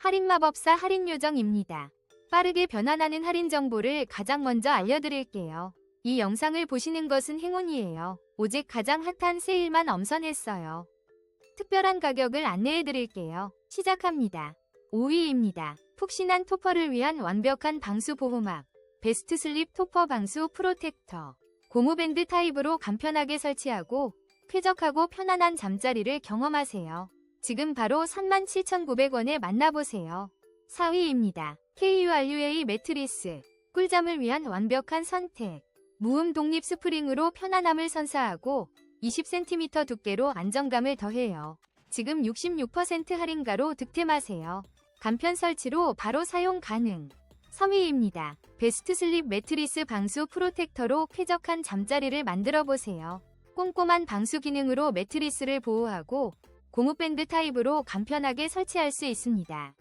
할인마법사 할인요정입니다. 빠르게 변환하는 할인 정보를 가장 먼저 알려드릴게요. 이 영상을 보시는 것은 행운이에요. 오직 가장 핫한 세일만 엄선했어요. 특별한 가격을 안내해드릴게요. 시작합니다. 5위입니다. 푹신한 토퍼를 위한 완벽한 방수 보호막. 베스트 슬립 토퍼 방수 프로텍터. 고무밴드 타입으로 간편하게 설치하고 쾌적하고 편안한 잠자리를 경험하세요. 지금 바로 37,900원에 만나보세요. 4위입니다. KURUA 매트리스. 꿀잠을 위한 완벽한 선택. 무음 독립 스프링으로 편안함을 선사하고 20cm 두께로 안정감을 더해요. 지금 66% 할인가로 득템하세요. 간편 설치로 바로 사용 가능. 3위입니다. 베스트 슬립 매트리스 방수 프로텍터로 쾌적한 잠자리를 만들어 보세요. 꼼꼼한 방수 기능으로 매트리스를 보호하고 고무밴드 타입으로 간편하게 설치할 수 있습니다.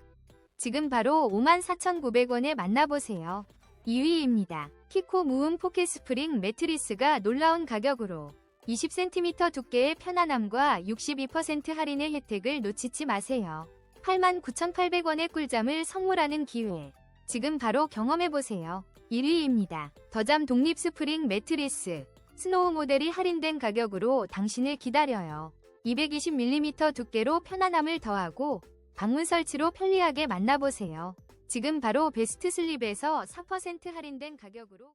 지금 바로 54,900원에 만나보세요. 2위입니다. 키코 무음 포켓 스프링 매트리스가 놀라운 가격으로 20cm 두께의 편안함과 62% 할인의 혜택을 놓치지 마세요. 89,800원의 꿀잠을 선물하는 기회. 지금 바로 경험해보세요. 1위입니다. 더잠 독립 스프링 매트리스. 스노우 모델이 할인된 가격으로 당신을 기다려요. 220mm 두께로 편안함을 더하고 방문 설치로 편리하게 만나보세요. 지금 바로 베스트 슬립에서 4% 할인된 가격으로